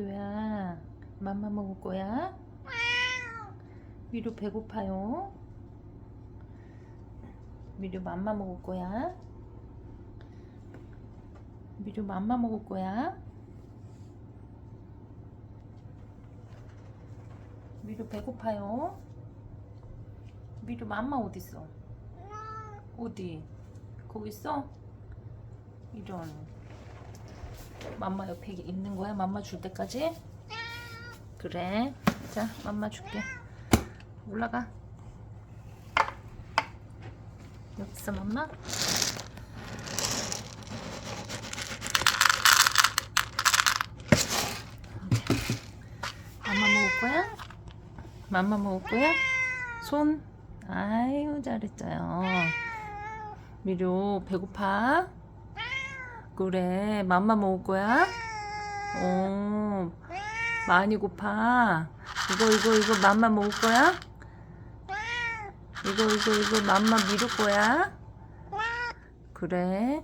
미루야 맘마 먹을 거야? 미루 배고파요? 미루 맘마 먹을 거야? 미루 맘마 먹을 거야? 미루 배고파요? 미루 맘마 어딨어? 어디? 거기 있어? 이런 맘마 옆에 있는 거야? 맘마 줄 때까지? 그래 자 맘마 줄게 올라가 여기 있어 맘마? 맘마 먹을 거야? 맘마 먹을 거야? 손? 아유 잘했어요 미료 배고파? 그래 맘마 먹을 거야? 오 많이 고파 이거 이거 이거 맘마 먹을 거야? 이거 이거 이거 맘마 미룰 거야? 그래